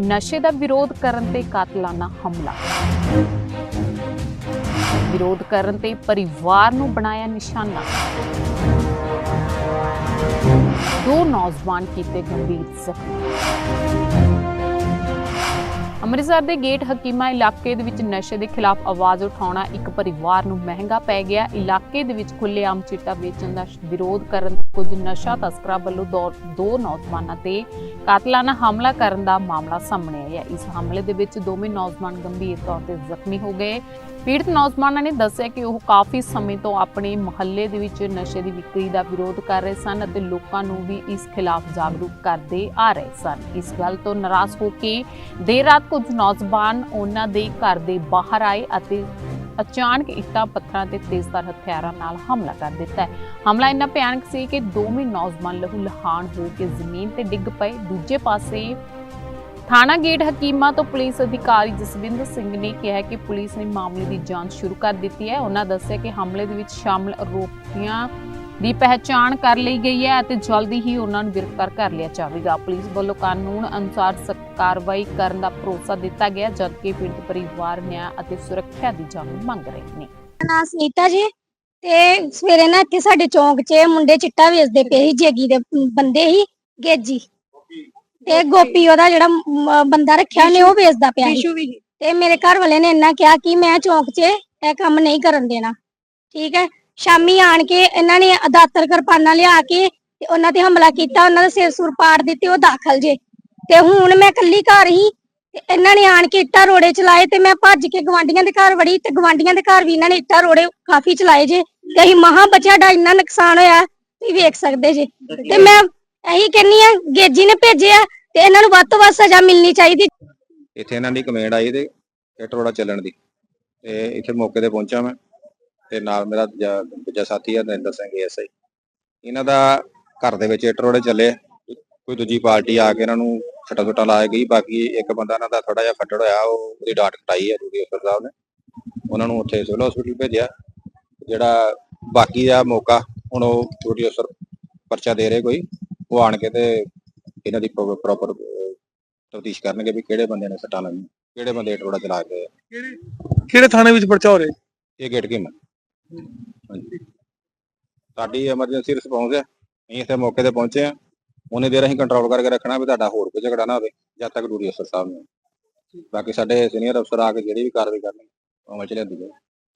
ਨਸ਼ੇ ਦਾ ਵਿਰੋਧ ਕਰਨ ਤੇ ਕਾਤਲਾਨਾ ਹਮਲਾ। ਵਿਰੋਧ ਕਰਨ ਤੇ ਪਰਿਵਾਰ ਨੂੰ ਬਣਾਇਆ ਨਿਸ਼ਾਨਾ। ਦੋ ਨੌਜਵਾਨ ਕੀਤੇ ਗੰਭੀਰ ਜ਼ਖਮੀ। ਅੰਮ੍ਰਿਤਸਰ ਦੇ ਗੇਟ ਹਕੀਮਾ ਇਲਾਕੇ ਦੇ ਵਿੱਚ ਨਸ਼ੇ ਦੇ ਖਿਲਾਫ ਆਵਾਜ਼ ਉਠਾਉਣਾ ਇੱਕ ਪਰਿਵਾਰ ਨੂੰ ਮਹਿੰਗਾ ਪੈ ਗਿਆ। ਇਲਾਕੇ ਦੇ ਵਿੱਚ ਖੁੱਲ੍ਹੇਆਮ ਚਿੱਟਾ ਵੇਚਣ ਦਾ ਵਿਰੋਧ ਕਰਨ ਕੁਝ ਨਸ਼ਾ ਤਸਕਰਾਂ ਵੱਲੋਂ ਦੋ- ਨੌਜਵਾਨਾਂ ਤੇ ਕਾਤਲਾਨਾ ਹਮਲਾ ਕਰਨ ਦਾ ਮਾਮਲਾ ਸਾਹਮਣੇ ਆਇਆ। ਇਸ ਹਮਲੇ ਦੇ ਵਿੱਚ ਦੋਵੇਂ ਨੌਜਵਾਨ ਗੰਭੀਰ ਤੌਰ ਤੇ ਜ਼ਖਮੀ ਹੋ ਗਏ। ਪੀੜਤ ਨੌਜਵਾਨਾਂ ਨੇ ਦੱਸਿਆ ਕਿ ਉਹ ਕਾਫੀ ਸਮੇਂ ਤੋਂ ਆਪਣੇ ਮੁਹੱਲੇ ਦੇ ਵਿੱਚ ਨਸ਼ੇ ਦੀ ਵਿਕਰੀ ਦਾ ਵਿਰੋਧ ਕਰ ਰਹੇ ਸਨ ਅਤੇ ਲੋਕਾਂ ਨੂੰ ਵੀ ਇਸ ਖਿਲਾਫ ਜਾਗਰੂਕ ਕਰਦੇ ਆ ਰਹੇ ਸਨ। ਇਸ ਗੱਲ ਤੋਂ ਨਾਰਾਜ਼ ਹੋ ਕੇ ਦੇਰ ਰਾਤ ਕੁਝ ਨੌਜਵਾਨ ਉਹਨਾਂ ਦੇ ਘਰ ਦੇ ਬਾਹਰ ਆਏ ਅਤੇ ਅਚਾਨਕ ਇੱਟਾਂ, ਪੱਥਰਾਂ ਤੇ ਤੇਜ਼ਧਾਰ ਹਥਿਆਰਾਂ ਨਾਲ ਹਮਲਾ ਕਰ ਦਿੱਤਾ ਹੈ। ਹਮਲਾ ਇੰਨਾ ਭਿਆਨਕ ਸੀ ਕਿ ਦੋਵੇਂ ਨੌਜਵਾਨ ਲਹੂ ਲਹਾਨ ਹੋ ਕੇ ਜ਼ਮੀਨ ਤੇ ਡਿੱਗ ਪਏ। ਦੂਜੇ ਪਾਸੇ ਥਾਣਾ ਗੇਟ ਹਕੀਮਾ ਤੋਂ ਪੁਲਿਸ ਅਧਿਕਾਰੀ ਜਸਵਿੰਦਰ ਸਿੰਘ ਨੇ ਕਿਹਾ ਕਿ ਪੁਲਿਸ ਨੇ ਮਾਮਲੇ ਦੀ ਜਾਂਚ ਸ਼ੁਰੂ ਕਰ ਦਿੱਤੀ ਹੈ। ਉਹਨਾਂ ਦੱਸਿਆ ਕਿ ਹਮਲੇ ਦੇ ਵਿੱਚ ਸ਼ਾਮਲ ਆਰੋਪੀਆਂ ਦੀ ਪਹਿਚਾਣ ਕਰ ਲਈ ਗਈ ਹੈ ਅਤੇ ਜਲਦੀ ਹੀ ਉਹਨਾਂ ਨੂੰ ਗ੍ਰਿਫਤਾਰ ਕਰ ਲਿਆ ਜਾਵੇਗਾ। ਪੁਲਿਸ ਵੱਲੋਂ ਕਾਨੂੰਨ ਅਨੁਸਾਰ ਸਖਤ ਕਾਰਵਾਈ ਕਰਨ ਦਾ ਭਰੋਸਾ ਦਿੱਤਾ ਗਿਆ ਜਦਕਿ ਪੀੜਤ ਪਰਿਵਾਰ ਨਿਆਂ ਅਤੇ ਸੁਰੱਖਿਆ ਦੀ ਜੰਗ ਮੰਗ ਰਹੇ ਨੇ। ਨਾ ਸੁਨੀਤਾ ਜੀ ਤੇ ਸਵੇਰੇ ਨਾ ਇੱਥੇ ਸਾਡੇ ਚੌਂਕ 'ਚ ਮੁੰਡੇ ਚਿੱਟਾ ਵੇਚਦੇ ਪਏ ਸੀ ਜੇਗੀ ਦੇ ਬੰਦੇ ਸੀ ਗੇਜੀ। ਤੇ ਗੋਪੀ ਉਹਦਾ ਜਿਹੜਾ ਬੰਦਾ ਰੱਖਿਆ ਉਹਨੇ ਉਹ ਵੇਚਦਾ ਪਿਆ ਸੀ। ਤੇ ਮੇਰੇ ਘਰ ਵਾਲੇ ਨੇ ਇੰਨਾ ਕਿਹਾ ਕਿ ਮੈਂ ਚੌਂਕ 'ਚ ਇਹ ਕੰਮ ਨਹੀਂ ਕਰਨ ਦੇਣਾ। ਠੀਕ ਹੈ? ਸ਼ਾਮੀ ਆਣ ਕੇ ਇਹਨਾਂ ਨੇ ਦਾਤਰ ਕਿਰਪਾਨਾਂ ਲਿਆ ਕੇ ਤੇ ਉਹਨਾਂ ਤੇ ਹਮਲਾ ਕੀਤਾ, ਉਹਨਾਂ ਦੇ ਸਿਰ ਸੁਰ ਪਾੜ ਦਿੱਤੇ, ਉਹ ਦਾਖਲ ਜੇ। ਤੇ ਹੁਣ ਮੈਂ ਇਕੱਲੀ ਘਰ ਹੀ ਇਹਨਾਂ ਨੇ ਆਣ ਕੇ ਇੱਟਾਂ ਰੋੜੇ ਚਲਾਏ ਤੇ ਮੈਂ ਭੱਜ ਕੇ ਗਵਾਂਡੀਆਂ ਦੇ ਘਰ ਵੜੀ ਤੇ ਗਵਾਂਡੀਆਂ ਦੇ ਘਰ ਵੀ ਇਹਨਾਂ ਨੇ ਇੱਟਾਂ ਰੋੜੇ ਕਾਫੀ ਚਲਾਏ ਜੇ। ਤੇ ਅਸੀਂ ਮਹਾ ਬਚਿਆ ਦਾ ਇੰਨਾ ਨੁਕਸਾਨ ਹੋਇਆ, ਤੁਸੀਂ ਵੇਖ ਸਕਦੇ ਜੇ। ਤੇ ਮੈਂ ਇਹੀ ਕਹਿੰਨੀ ਆ ਗੇਜੀ ਨੇ ਭੇਜਿਆ ਤੇ ਇਹਨਾਂ ਨੂੰ ਵੱਧ ਤੋਂ ਵੱਧ ਸਜ਼ਾ ਮਿਲਣੀ ਚਾਹੀਦੀ। ਇੱਥੇ ਇਹਨਾਂ ਦੀ ਕਮੇਂਡ ਆਈ ਤੇ ਇੱਟ ਰੋੜਾ ਚੱਲਣ ਦੀ। ਤੇ ਇੱਥੇ ਮੌਕੇ ਤੇ ਪਹੁੰਚਾ ਮੈਂ। ਤੇ ਨਾਲ ਮੇਰਾ ਦੂਜਾ ਸਾਥੀ ਹੈ ਨਰਿੰਦਰ ਸਿੰਘ ਐਸਆਈ ਇਹਨਾਂ ਦਾ ਘਰ ਦੇ ਵਿੱਚ ਇੱਟ ਰੋੜੇ ਚੱਲੇ। ਕੋਈ ਦੂਜੀ ਪਾਰਟੀ ਆ ਕੇ ਇਹਨਾਂ ਨੂੰ ਛੱਟਾ ਛੁੱਟਾ ਲਾ ਗਈ। ਬਾਕੀ ਇੱਕ ਬੰਦਾ ਇਹਨਾਂ ਦਾ ਥੋੜਾ ਜਿਹਾ ਫੱਟੜ ਹੋਇਆ ਉਹ ਉਹਦੀ ਡਾਟ ਕਟਾਈ ਹੈ ਡਿਊਟੀ ਅਫਸਰ ਸਾਹਿਬ ਨੇ। ਉਹਨਾਂ ਨੂੰ ਉੱਥੇ ਸਿਵਲ ਹਸਪੀਟਲ ਭੇਜਿਆ। ਜਿਹੜਾ ਬਾਕੀ ਦਾ ਮੌਕਾ ਹੁਣ ਉਹ ਡਿਊਟੀ ਅਫਸਰ ਪਰਚਾ ਦੇ ਰਹੇ ਕੋਈ ਉਹ ਆਣ ਕੇ ਤੇ ਇਹਨਾਂ ਦੀ ਪ੍ਰੋਪਰ ਤਫਤੀਸ਼ ਕਰਨਗੇ ਵੀ ਕਿਹੜੇ ਬੰਦੇ ਨੇ ਸੱਟਾਂ ਲਾਈਆਂ ਕਿਹੜੇ ਬੰਦੇ ਟੋੜਾ ਚਲਾ ਕੇ ਕਿਹੜੇ ਥਾਣੇ ਵਿੱਚ ਪਰਚਾ ਹੋ ਰਿਹਾ ਇਹ ਗੇਟ ਕੀ ਹਾਂਜੀ। ਸਾਡੀ ਐਮਰਜੈਂਸੀ ਰਿਸਪੌਂਸ ਹੈ। ਅਸੀਂ ਇੱਥੇ ਮੌਕੇ ਤੇ ਪਹੁੰਚੇ ਆ ਉਹਨੇ ਦੇਰ ਅਸੀਂ ਕੰਟਰੋਲ ਕਰਕੇ ਰੱਖਣਾ ਵੀ ਤੁਹਾਡਾ ਹੋਰ ਕੋਈ ਝਗੜਾ ਨਾ ਹੋਵੇ ਜਦ ਤੱਕ ਡਿਊਟੀ ਅਫਸਰ ਸਾਹਿਬ ਨੇ ਬਾਕੀ ਸਾਡੇ ਸੀਨੀਅਰ ਅਫਸਰ ਆ ਕੇ ਜਿਹੜੀ ਵੀ ਕਾਰਵਾਈ ਕਰਨੀ ਉਹ ਅਮਲ ਚ ਲਿਆਂਦੀ ਜਾਏ